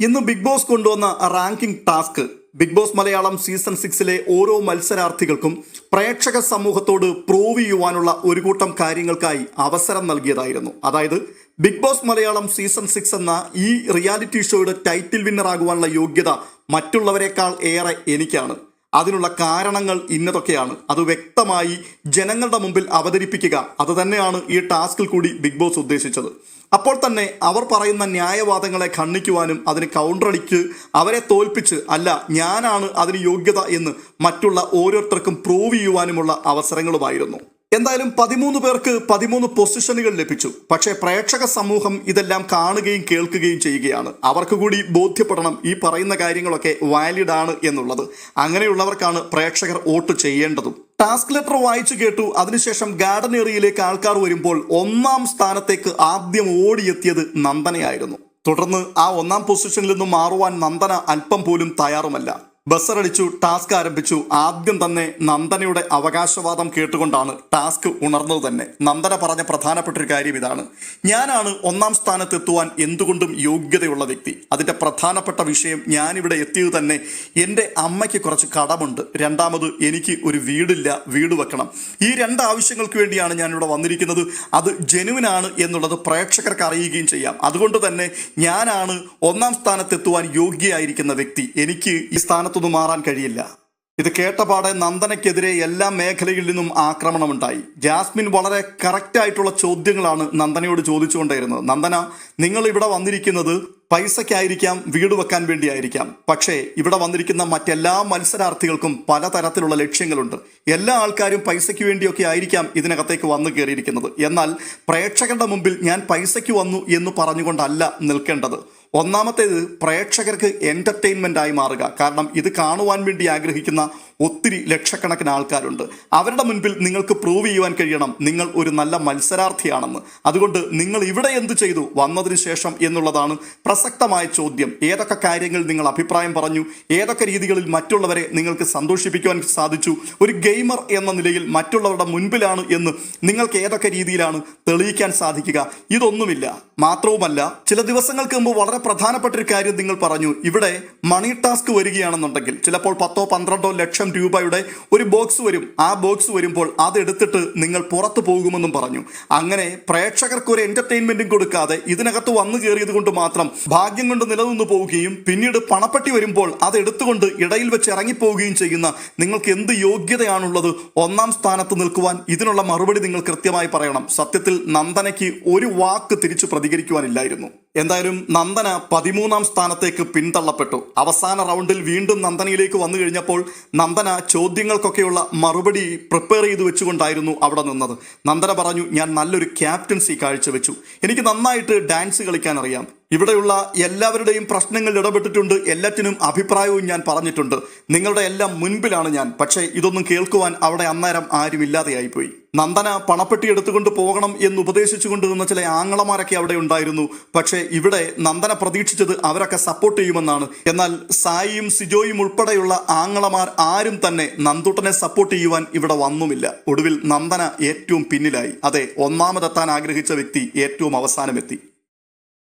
ഇന്ന് Bigg Boss കൊണ്ടുവന്ന ranking task Bigg Boss Malayalam season സിക്സിലെ ഓരോ മത്സരാർത്ഥികൾക്കും പ്രേക്ഷക സമൂഹത്തോട് പ്രൂവ് ചെയ്യുവാനുള്ള ഒരു കൂട്ടം കാര്യങ്ങൾക്കായി അവസരം നൽകിയതായിരുന്നു. അതായത് Bigg Boss Malayalam season six എന്ന ഈ റിയാലിറ്റി ഷോയുടെ ടൈറ്റിൽ വിന്നർ ആകുവാനുള്ള യോഗ്യത മറ്റുള്ളവരെക്കാൾ ഏറെ എനിക്കാണ്. അതിനുള്ള കാരണങ്ങൾ ഇന്നതൊക്കെയാണ്. അത് വ്യക്തമായി ജനങ്ങളുടെ മുമ്പിൽ അവതരിപ്പിക്കുക. അത് തന്നെയാണ് ഈ ടാസ്കിൽ കൂടി ബിഗ് ബോസ് ഉദ്ദേശിച്ചത്. അപ്പോൾ തന്നെ അവർ പറയുന്ന ന്യായവാദങ്ങളെ ഖണ്ഡിക്കുവാനും അതിന് കൗണ്ടറടിച്ച് അവരെ തോൽപ്പിച്ച് അല്ല ഞാനാണ് അതിന് യോഗ്യത എന്ന് മറ്റുള്ള ഓരോരുത്തർക്കും പ്രൂവ് ചെയ്യുവാനുമുള്ള അവസരങ്ങളുമായിരുന്നു. എന്തായാലും പതിമൂന്ന് പേർക്ക് പതിമൂന്ന് പൊസിഷനുകൾ ലഭിച്ചു. പക്ഷേ പ്രേക്ഷക സമൂഹം ഇതെല്ലാം കാണുകയും കേൾക്കുകയും ചെയ്യുകയാണ്. അവർക്ക് കൂടി ബോധ്യപ്പെടണം ഈ പറയുന്ന കാര്യങ്ങളൊക്കെ വാലിഡ് ആണ് എന്നുള്ളത്. അങ്ങനെയുള്ളവർക്കാണ് പ്രേക്ഷകർ വോട്ട് ചെയ്യേണ്ടതും. ടാസ്ക് ലെറ്റർ വായിച്ചു കേട്ടു. അതിനുശേഷം ഗാർഡൻ ഏറിയയിലേക്ക് ആൾക്കാർ വരുമ്പോൾ ഒന്നാം സ്ഥാനത്തേക്ക് ആദ്യം ഓടിയെത്തിയത് നന്ദനയായിരുന്നു. തുടർന്ന് ആ ഒന്നാം പൊസിഷനിൽ നിന്നും മാറുവാൻ നന്ദന അല്പം പോലും തയ്യാറുമല്ല. ബസ്സറടിച്ചു ടാസ്ക് ആരംഭിച്ചു. ആദ്യം തന്നെ നന്ദനയുടെ അവകാശവാദം കേട്ടുകൊണ്ടാണ് ടാസ്ക് ഉണർന്നത് തന്നെ. നന്ദന പറഞ്ഞ പ്രധാനപ്പെട്ട ഒരു കാര്യം ഇതാണ്. ഞാനാണ് ഒന്നാം സ്ഥാനത്തെത്തുവാൻ എന്തുകൊണ്ടും യോഗ്യതയുള്ള വ്യക്തി. അതിന്റെ പ്രധാനപ്പെട്ട വിഷയം ഞാനിവിടെ എത്തിയത് തന്നെ എന്റെ അമ്മയ്ക്ക് കുറച്ച് കടമുണ്ട്. രണ്ടാമത് എനിക്ക് ഒരു വീടില്ല വീട് വെക്കണം. ഈ രണ്ട് ആവശ്യങ്ങൾക്ക് വേണ്ടിയാണ് ഞാനിവിടെ വന്നിരിക്കുന്നത്. അത് ജനുവിനാണ് എന്നുള്ളത് പ്രേക്ഷകർക്ക് അറിയുകയും ചെയ്യാം. അതുകൊണ്ട് തന്നെ ഞാനാണ് ഒന്നാം സ്ഥാനത്തെത്തുവാൻ യോഗ്യയായിരിക്കുന്ന വ്യക്തി. എനിക്ക് ഈ സ്ഥാനത്തുനിന്ന് മാറാൻ കഴിയില്ല. ഇത് കേട്ടപാടെ നന്ദനയ്ക്കെതിരെ എല്ലാ മേഖലയിൽ നിന്നും ആക്രമണമുണ്ടായി. ജാസ്മിൻ വളരെ കറക്റ്റായിട്ടുള്ള ചോദ്യങ്ങളാണ് നന്ദനയോട് ചോദിച്ചുകൊണ്ടിരുന്നത് നന്ദന നിങ്ങൾ ഇവിടെ വന്നിരിക്കുന്നത് പൈസയ്ക്കായിരിക്കാം വീട് വെക്കാൻ വേണ്ടിയായിരിക്കാം. പക്ഷേ ഇവിടെ വന്നിരിക്കുന്ന മറ്റെല്ലാ മത്സരാർത്ഥികൾക്കും പലതരത്തിലുള്ള ലക്ഷ്യങ്ങളുണ്ട്. എല്ലാ ആൾക്കാരും പൈസയ്ക്ക് വേണ്ടിയൊക്കെ ആയിരിക്കാം ഇതിനകത്തേക്ക് വന്നു കയറിയിരിക്കുന്നത്. എന്നാൽ പ്രേക്ഷകരുടെ മുമ്പിൽ ഞാൻ പൈസയ്ക്ക് വന്നു എന്ന് പറഞ്ഞുകൊണ്ടല്ല നിൽക്കേണ്ടത്. ഒന്നാമത്തേത് പ്രേക്ഷകർക്ക് എന്റർടൈൻമെന്റ് ആയി മാറുക. കാരണം ഇത് കാണുവാൻ വേണ്ടി ആഗ്രഹിക്കുന്ന ഒത്തിരി ലക്ഷക്കണക്കിന് ആൾക്കാരുണ്ട്. അവരുടെ മുൻപിൽ നിങ്ങൾക്ക് പ്രൂവ് ചെയ്യുവാൻ കഴിയണം. നിങ്ങൾ ഒരു നല്ല മത്സരാർത്ഥിയാണെന്ന്. അതുകൊണ്ട് നിങ്ങൾ ഇവിടെ എന്ത് ചെയ്തു? വന്നതിന് ശേഷം എന്നുള്ളതാണ് പ്രസക്തമായ ചോദ്യം. ഏതൊക്കെ കാര്യങ്ങൾ നിങ്ങൾ അഭിപ്രായം പറഞ്ഞു? ഏതൊക്കെ രീതികളിൽ മറ്റുള്ളവരെ നിങ്ങൾക്ക് സന്തോഷിപ്പിക്കുവാൻ സാധിച്ചു? ഒരു ഗെയിമർ എന്ന നിലയിൽ മറ്റുള്ളവരുടെ മുൻപിലാണ് എന്ന് നിങ്ങൾക്ക് ഏതൊക്കെ രീതിയിലാണ് തെളിയിക്കാൻ സാധിക്കുക? ഇതൊന്നുമില്ല. മാത്രവുമല്ല ചില ദിവസങ്ങൾക്ക് മുമ്പ് വളരെ പ്രധാനപ്പെട്ട ഒരു കാര്യം നിങ്ങൾ പറഞ്ഞു. ഇവിടെ മണി ടാസ്ക് വരികയാണെന്നുണ്ടെങ്കിൽ ചിലപ്പോൾ പത്തോ പന്ത്രണ്ടോ ലക്ഷം രൂപയുടെ ഒരു ബോക്സ് വരും. ആ ബോക്സ് വരുമ്പോൾ അതെടുത്തിട്ട് നിങ്ങൾ പുറത്തു പോകുമെന്നും പറഞ്ഞു. അങ്ങനെ പ്രേക്ഷകർക്ക് ഒരു എന്റർടൈൻമെന്റും കൊടുക്കാതെ ഇതിനകത്ത് വന്നു കയറിയത് കൊണ്ട് മാത്രം ഭാഗ്യം കൊണ്ട് നിലനിന്ന് പോവുകയും പിന്നീട് പണപ്പെട്ടി വരുമ്പോൾ അത് എടുത്തുകൊണ്ട് ഇടയിൽ വെച്ച് ഇറങ്ങിപ്പോവുകയും ചെയ്യുന്ന നിങ്ങൾക്ക് എന്ത് യോഗ്യതയാണുള്ളത് ഒന്നാം സ്ഥാനത്ത് നിൽക്കുവാൻ ഇതിനുള്ള മറുപടി നിങ്ങൾ കൃത്യമായി പറയണം. സത്യത്തിൽ നന്ദനയ്ക്ക് ഒരു വാക്ക് തിരിച്ചു പ്രതികരിക്കുവാനില്ലായിരുന്നു. എന്തായാലും നന്ദന പതിമൂന്നാം സ്ഥാനത്തേക്ക് പിന്തള്ളപ്പെട്ടു. അവസാന റൗണ്ടിൽ വീണ്ടും നന്ദനയിലേക്ക് വന്നു കഴിഞ്ഞപ്പോൾ നന്ദന ചോദ്യങ്ങൾക്കൊക്കെയുള്ള മറുപടി പ്രിപ്പയർ ചെയ്തു വെച്ചുകൊണ്ടായിരുന്നു അവിടെ നിന്നത്. നന്ദന പറഞ്ഞു ഞാൻ നല്ലൊരു ക്യാപ്റ്റൻസി കാഴ്ചവെച്ചു. എനിക്ക് നന്നായിട്ട് ഡാൻസ് കളിക്കാൻ അറിയാം. ഇവിടെയുള്ള എല്ലാവരുടെയും പ്രശ്നങ്ങൾ ഇടപെട്ടിട്ടുണ്ട്. എല്ലാറ്റിനും അഭിപ്രായവും ഞാൻ പറഞ്ഞിട്ടുണ്ട്. നിങ്ങളുടെ എല്ലാം മുൻപിലാണ് ഞാൻ. പക്ഷേ ഇതൊന്നും കേൾക്കുവാൻ അവിടെ അന്നേരം ആരും ഇല്ലാതെയായിപ്പോയി. നന്ദന പണപ്പെട്ടി എടുത്തുകൊണ്ട് പോകണം എന്ന് ഉപദേശിച്ചുകൊണ്ട് നിന്ന ചില ആങ്ങളമാരൊക്കെ അവിടെ ഉണ്ടായിരുന്നു. പക്ഷേ ഇവിടെ നന്ദന പ്രതീക്ഷിച്ചത് അവരൊക്കെ സപ്പോർട്ട് ചെയ്യുമെന്നാണ്. എന്നാൽ സായിയും സിജോയും ഉൾപ്പെടെയുള്ള ആങ്ങളമാർ ആരും തന്നെ നന്ദുട്ടനെ സപ്പോർട്ട് ചെയ്യുവാൻ ഇവിടെ വന്നുമില്ല. ഒടുവിൽ നന്ദന ഏറ്റവും പിന്നിലായി. അതെ ഒന്നാമതെത്താൻ ആഗ്രഹിച്ച വ്യക്തി ഏറ്റവും അവസാനമെത്തി.